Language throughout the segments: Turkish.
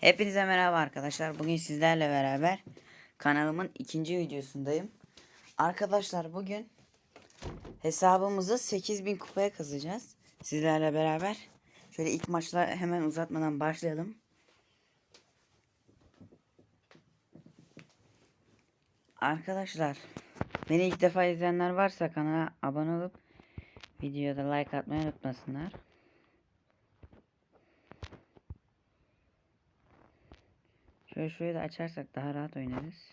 Hepinize merhaba arkadaşlar. Bugün sizlerle beraber kanalımın ikinci videosundayım. Arkadaşlar bugün hesabımızı 8000 kupaya kazacağız. Sizlerle beraber. Şöyle ilk maçla hemen uzatmadan başlayalım. Arkadaşlar beni ilk defa izleyenler varsa kanala abone olup videoya da like atmayı unutmasınlar. Şöyle şurayı da açarsak daha rahat oynarız.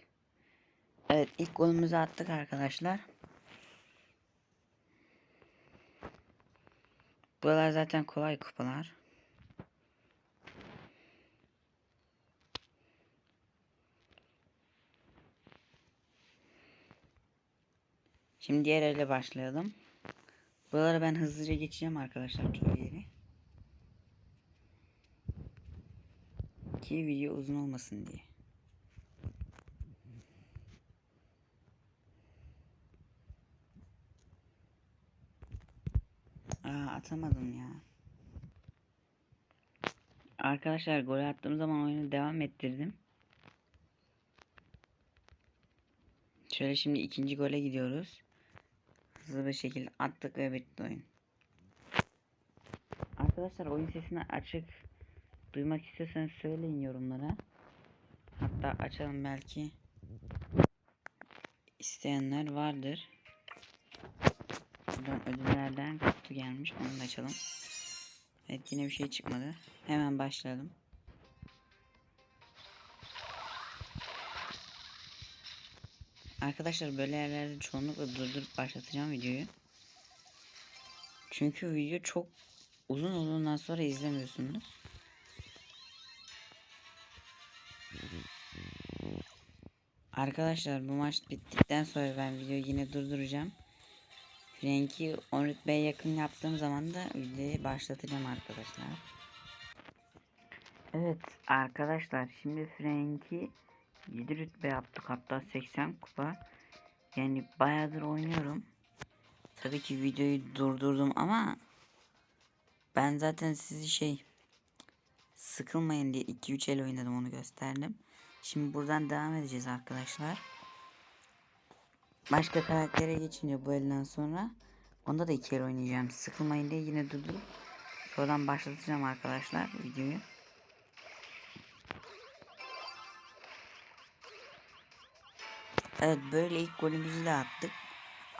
Evet ilk golümüzü attık arkadaşlar. Buralar zaten kolay kupalar. Şimdi diğer ele başlayalım. Buraları ben hızlıca geçeceğim arkadaşlar çoğu yeri. Ki video uzun olmasın diye. Aa atamadım ya. Arkadaşlar gol attığım zaman oyunu devam ettirdim. Şöyle şimdi ikinci gole gidiyoruz. Hızlı bir şekilde attık ve bitti oyun. Arkadaşlar oyun sesini açık duymak istiyorsanız söyleyin yorumlara. Hatta açalım belki isteyenler vardır. Buradan ödüllerden kutu gelmiş. Onu da açalım. Evet yine bir şey çıkmadı. Hemen başlayalım. Arkadaşlar böyle yerlerde çoğunlukla durdurup başlatacağım videoyu. Çünkü video çok uzun olduğundan sonra izlemiyorsunuz. Arkadaşlar bu maç bittikten sonra ben videoyu yine durduracağım. Frank'i 10 rütbeye yakın yaptığım zaman da videoyu başlatacağım arkadaşlar. Evet arkadaşlar şimdi Frank'i 7 rütbe yaptık hatta 80 kupa. Yani bayağıdır oynuyorum. Tabii ki videoyu durdurdum ama ben zaten sizi şey sıkılmayın diye 2-3 el oynadım onu gösterdim. Şimdi buradan devam edeceğiz arkadaşlar. Başka karaktere geçince bu elden sonra onda da iki el oynayacağım. Sıkılmayın diye yine durdurup sonradan başlatacağım arkadaşlar videoyu. Evet böyle ilk golümüzü de attık.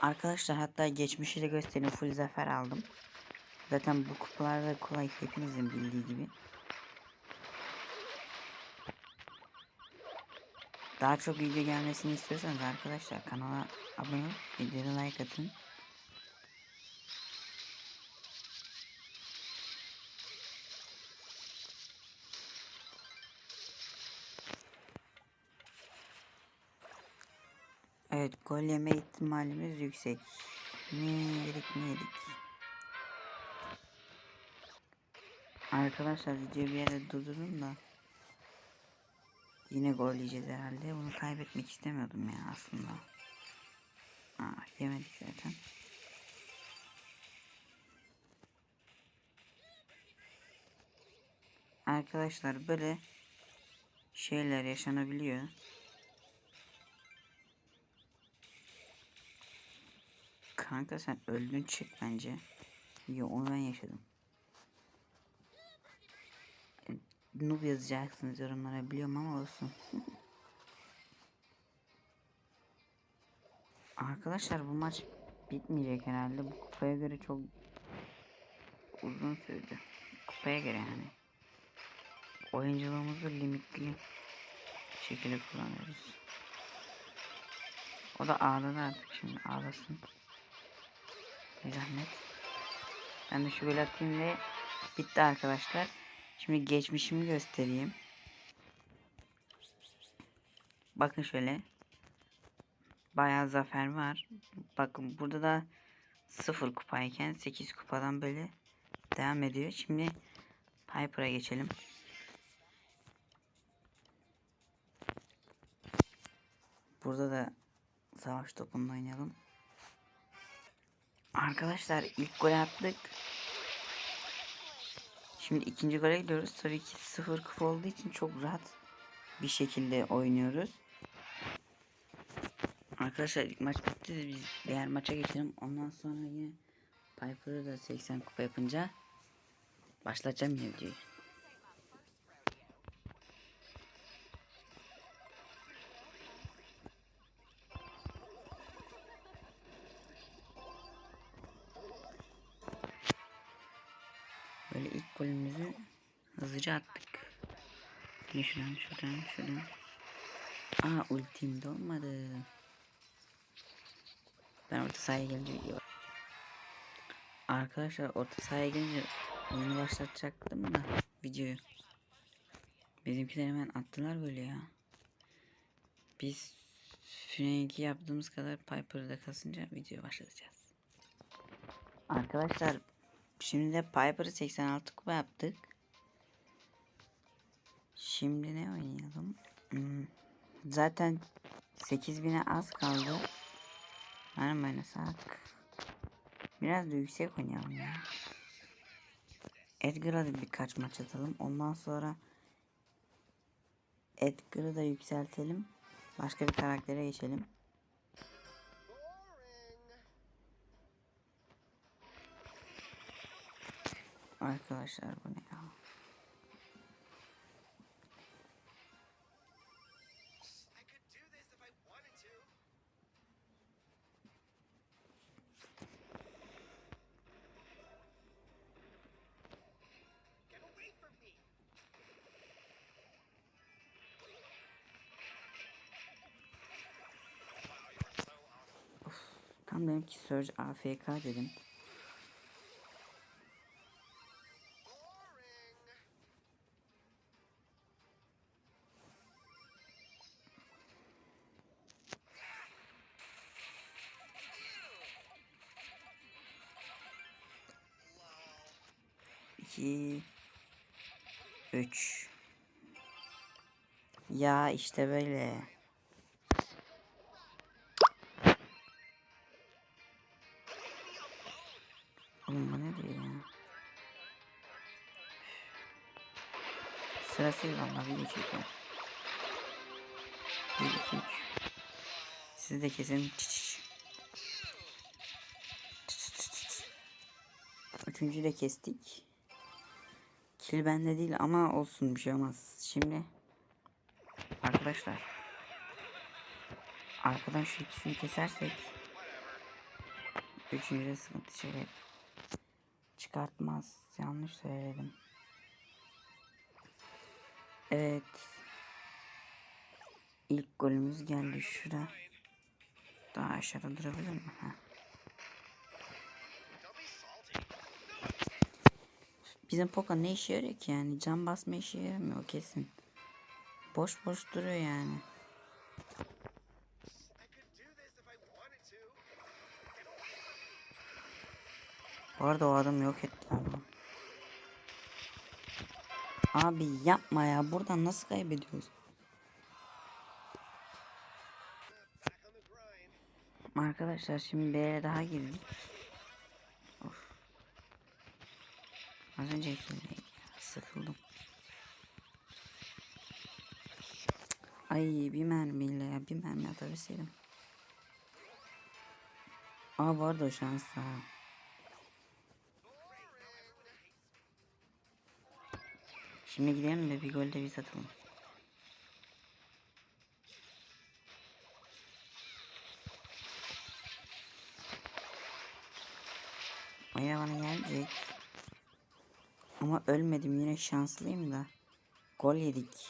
Arkadaşlar hatta geçmişi de göstereyim full zafer aldım. Zaten bu kupalarda kolay hepinizin bildiği gibi. Daha çok video gelmesini istiyorsanız arkadaşlar kanala abone olup videoya like atın. Evet gol yeme ihtimalimiz yüksek. Ne yedik ne yedik. Arkadaşlar videoyu bir yere durdurun da. Yine gol yiyeceğiz herhalde. Bunu kaybetmek istemiyordum ya aslında. Aa, yemedik zaten. Arkadaşlar böyle şeyler yaşanabiliyor. Kanka sen öldün çık bence. Yo onu ben yaşadım. Noob yazacaksınız yorumlara biliyorum ama olsun. Arkadaşlar bu maç bitmeyecek herhalde. Bu kupaya göre çok uzun sürdü. Kupaya göre yani. Oyunculuğumuzu limitli şekilde kullanıyoruz. O da ağladı artık şimdi ağlasın. Bir zahmet. Ben de şu gol atayım ve bitti arkadaşlar. Şimdi geçmişimi göstereyim. Bakın şöyle. Bayağı zafer var. Bakın burada da 0 kupayken 8 kupadan böyle devam ediyor. Şimdi Piper'a geçelim. Burada da savaş topunda oynayalım. Arkadaşlar ilk gol attık. Şimdi ikinci gole gidiyoruz. Tabii ki sıfır kupa olduğu için çok rahat bir şekilde oynuyoruz. Arkadaşlar ilk maç bitti de biz diğer maça geçelim. Ondan sonra yine Piper'ı da 80 kupa yapınca başlatacağım videoyu. Golümüzü hızlıca attık. Yine şuradan şuradan şuradan. Aa ultim de olmadı. Ben orta sahaya gelince video Arkadaşlar orta sahaya gelince oyunu başlatacaktım da videoyu. Bizimkiler hemen attılar böyle ya. Biz Frank'i yaptığımız kadar Piper'ı da kasınca video başlatacağız. Arkadaşlar şimdi de Piper'ı 86 kupa yaptık. Şimdi ne oynayalım? Hmm, Zaten 8000'e az kaldı. Mi oynasak? Biraz da yüksek oynayalım ya. Edgar'a da birkaç maç atalım. Ondan sonra Edgar'ı da yükseltelim. Başka bir karaktere geçelim. Arkadaşlar bu ne ya? Me! Tam benimki Surge AFK dedim. 3 Ya işte böyle. Oğlum bu ne diyor ya? Sırasıyla vallahi video çekiyor. 1 2 3 Sizi de kesin. Üçüncüyü de kestik. Kill bende değil ama olsun bir şey olmaz. Şimdi arkadaşlar arkadan şu ikisini kesersek üçüncüde sıkıntı şey çıkartmaz. Yanlış söyledim. Evet. İlk golümüz geldi şurada. Daha aşağıda durabilir mi? Heh. Bizim Poco ne işe yarıyor ki yani? Can basma işe yaramıyor kesin. Boş boş duruyor yani. Bu arada o adam yok etti ama. Abi yapma ya. Buradan nasıl kaybediyoruz? Arkadaşlar şimdi bir yere daha girdik. Of. Az yere sıkıldım. Ay bir mermiyle ya bir mermi atabilseydim. Aa bu arada o şans ha. Şimdi gidelim de bir gol de biz atalım. Aya bana gelecek. Ama ölmedim yine şanslıyım da. Gol yedik.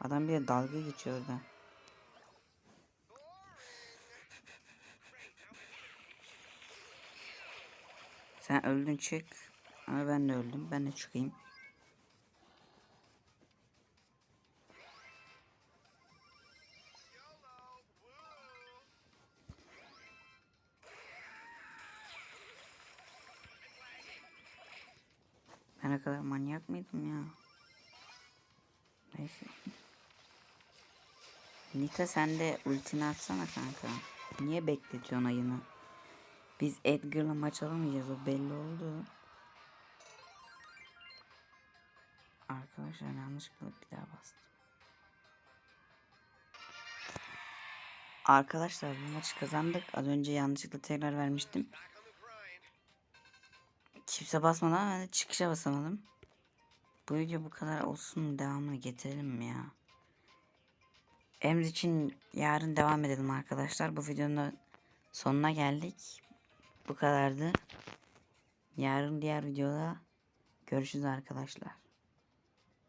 Adam bir de dalga geçiyor orada. Sen öldün çık. Ama ben de öldüm. Ben de çıkayım. O kadar manyak mıydım ya? Neyse. Nita sen de ultini atsana kanka. Niye bekletiyorsun ayını? Biz Edgar'la maç alamayacağız o belli oldu. Arkadaşlar yanlışlıkla bir daha bastım. Arkadaşlar bu maçı kazandık. Az önce yanlışlıkla tekrar vermiştim. Kimse basmadan ben de çıkışa basamadım. Bu video bu kadar olsun devamını getirelim mi ya? Emz için yarın devam edelim arkadaşlar. Bu videonun sonuna geldik. Bu kadardı. Yarın diğer videoda görüşürüz arkadaşlar.